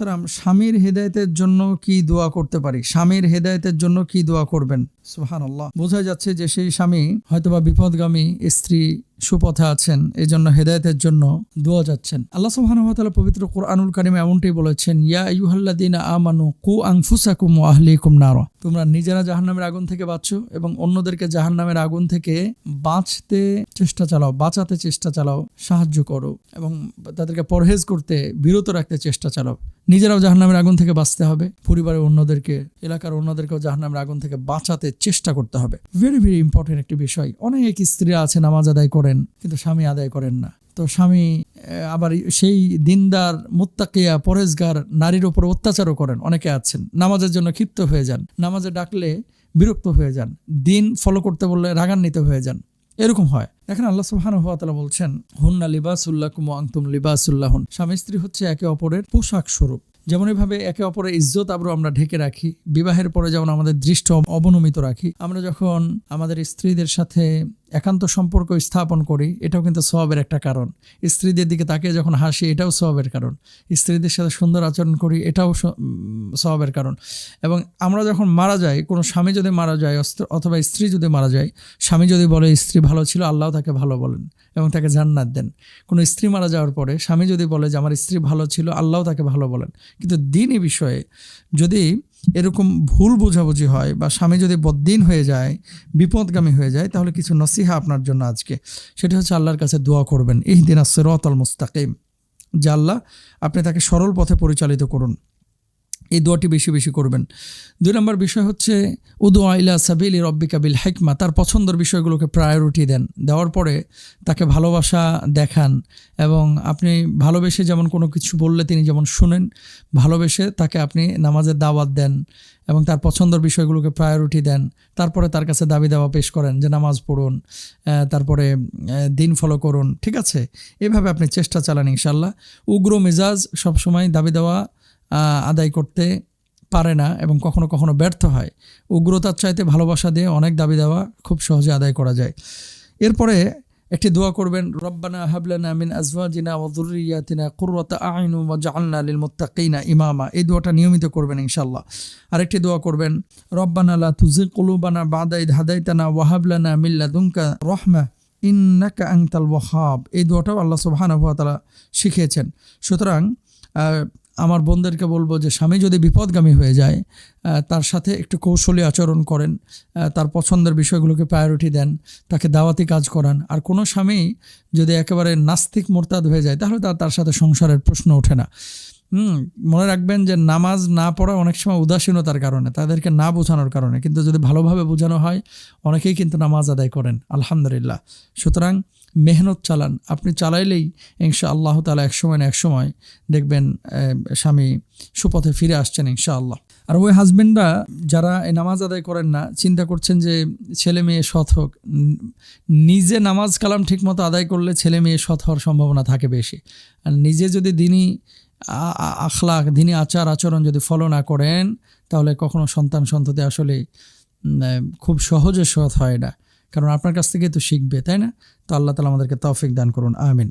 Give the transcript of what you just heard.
মোহতারাম স্বামীর হেদায়তের জন্য কি দোয়া করতে পারি? স্বামীর হেদায়তের জন্য কি দোয়া করবেন? সুহান আল্লাহ বোঝা যাচ্ছে যে সেই স্বামী হয়তোবা বিপদগামী স্ত্রী সুপথে আছেন এই জন্য হেদায়তের জন্য দোয়া যাচ্ছেন। আল্লাহ সুবহানাহু পবিত্র কোরআনুল কারিমে এমনটাই বলেছেন, ইয়া আইয়ুহাল্লাযীনা আমানু কু আনফুসাকুম ওয়া আহলিকুম নারা। তোমরা নিজেরা জাহান্নামের আগুন থেকে বাঁচো এবং অন্যদেরকে জাহান্নামের আগুন থেকে বাঁচতে চেষ্টা চালাও, বাঁচাতে চেষ্টা চালাও, সাহায্য করো এবং তাদেরকে পরহেজ করতে, বিরত রাখতে চেষ্টা চালাও। নিজেরাও জাহান্নামের আগুন থেকে বাঁচতে হবে, পরিবারের অন্যদেরকে, এলাকার অন্যদেরকেও জাহান্নামের আগুন থেকে বাঁচাতে চেষ্টা করতে হবে। ভেরি ভেরি ইম্পর্টেন্ট একটি বিষয়। অনেক স্ত্রীরা আছে, নামাজ আদায় করেন, কিন্তু স্বামী আদায় করেন না। তো স্বামী আবার সেই দিনদার, মুত্তাকিয়া পরেজগার নারীর ওপর অত্যাচারও করেন। অনেকে আছেন, নামাজের জন্য ক্ষিপ্ত হয়ে যান। নামাজে ডাকলে বিরক্ত হয়ে যান। দিন ফলো করতে বললে রাগান্বিত হয়ে যান। এরকম হয়। দেখেন আল্লাহ সুবহানাহু ওয়া তাআলা বলছেন, হুন্না লিবাসুল্লাকুম ওয়া আনতুম লিবাসুল্লাহুন স্বামী স্ত্রী হচ্ছে একে অপরের পোশাক স্বরূপ। যেমন এভাবে একে অপরের ইজ্জত আবরু আমরা ঢেকে রাখি, বিবাহের পরে যেমন আমাদের দৃষ্টি অবনমিত রাখি, আমরা যখন আমাদের স্ত্রীদের সাথে একান্ত সম্পর্ক স্থাপন করি, এটাও কিন্তু স্বভাবের একটা কারণ। স্ত্রীদের দিকে তাকিয়ে যখন হাসি, এটাও স্বভাবের কারণ। স্ত্রীদের সাথে সুন্দর আচরণ করি, এটাও স্বভাবের কারণ। এবং আমরা যখন মারা যাই, কোনো স্বামী যদি মারা যায় অথবা স্ত্রী যদি মারা যায়, স্বামী যদি বলে, স্ত্রী ভালো ছিল, আল্লাহ তাকে ভালো বলেন। এবং তাকে জান্নাত দেন। কোনো স্ত্রী মারা যাওয়ার পরে স্বামী যদি বলে যে আমার স্ত্রী ভালো ছিল, আল্লাহ তাকে ভালো বলেন। কিন্তু দিন এই বিষয়ে যদি এরকম ভুল বোঝাবুঝি হয় বা স্বামী যদি বদ্দিন হয়ে যায়, বিপদগামী হয়ে যায়, তাহলে কিছু নসিহা আপনার জন্য আজকে। সেটা হচ্ছে আল্লাহর কাছে দোয়া করবেন এই দিন আসরত আল মুস্তাকিম। যে আল্লাহ, আপনি তাকে সরল পথে পরিচালিত করুন। এই দোয়াটি বেশি বেশি করবেন। দুই নম্বর বিষয় হচ্ছে উদু আইলা সাবিল রব্বিকা বিল হেকমা, তার পছন্দের বিষয়গুলোকে প্রায়োরিটি দেন। দেওয়ার পরে তাকে ভালোবাসা দেখান এবং আপনি ভালোবেসে যেমন কোনো কিছু বললে তিনি যেমন শুনেন, ভালোবেসে তাকে আপনি নামাজের দাওয়াত দেন এবং তার পছন্দের বিষয়গুলোকে প্রায়োরিটি দেন। তারপরে তার কাছে দাবি দাওয়া পেশ করেন যে নামাজ পড়ুন তারপরে দিন ফলো করুন, ঠিক আছে? এভাবে আপনি চেষ্টা চালান ইনশাল্লাহ উগ্র মেজাজ সবসময় দাবি দেওয়া আদায় করতে পারে না এবং কখনো কখনো ব্যর্থ হয়। উগ্রতার চাইতে ভালোবাসা দিয়ে অনেক দাবি দেওয়া খুব সহজে আদায় করা যায়। এরপরে একটি দোয়া করবেন, রব্বানা হাবলানা মিন আজওয়াজিনা ওয়া যুররিয়াতিনা কুররাতা আইনু ওয়া জাআলনা লিল মুত্তাকিনা ইমামা। এই দোয়াটা নিয়মিত করবেন ইনশাআল্লাহ। আরেকটি দোয়া করবেন, রব্বানা লা তুযিগ কুলুবানা বাদা ইদ হাদাইতানা ওয়া হাব লানা মিন লাদুনকা রাহমা ইন্নাকা আনতাল ওয়াহাব। এই দোয়াটাও আল্লাহ সুবহানাহু ওয়া তাআলা শিখিয়েছেন। সুতরাং আমার বোনদেরকে বলব যে স্বামী যদি বিপদগামী হয়ে যায় তার সাথে একটু কৌশলী আচরণ করেন তার পছন্দের বিষয়গুলোকে প্রায়োরিটি দেন, তাকে দাওয়াতি কাজ করান। আর কোনো স্বামী যদি একেবারে নাস্তিক মোরতাদ হয়ে যায়, তাহলে তার তার সাথে সংসারের প্রশ্ন ওঠে না। হুম, মনে রাখবেন যে নামাজ না পড়া অনেক সময় উদাসীনতার কারণে, তাদেরকে না বোঝানোর কারণে। কিন্তু যদি ভালোভাবে বোঝানো হয়, অনেকেই কিন্তু নামাজ আদায় করেন, আলহামদুলিল্লাহ। সুতরাং মেহনত চালান। আপনি চালাইলেই ইনশা আল্লাহ তালা এক সময় না এক সময় দেখবেন স্বামী সুপথে ফিরে আসছেন ইনশা আল্লাহ আর ওই হাজবেন্ডরা যারা এই নামাজ আদায় করেন না, চিন্তা করছেন যে ছেলে মেয়ে সৎ হোক। নিজে নামাজ কালাম ঠিকমতো আদায় করলে ছেলে মেয়ে সৎ হওয়ার সম্ভাবনা থাকে বেশি। আর নিজে যদি দিনই আখলাক দিনী আচার, আচরণ যদি ফলো না করেন, তাহলে কখনো সন্তান সন্ততি আসলে খুব সহজে সৎ হয় না। কারণ আপনার কাছ থেকে তো শিখবে, তাই না? তো আল্লাহ তালা আমাদেরকে তৌফিক দান করুন, আমিন।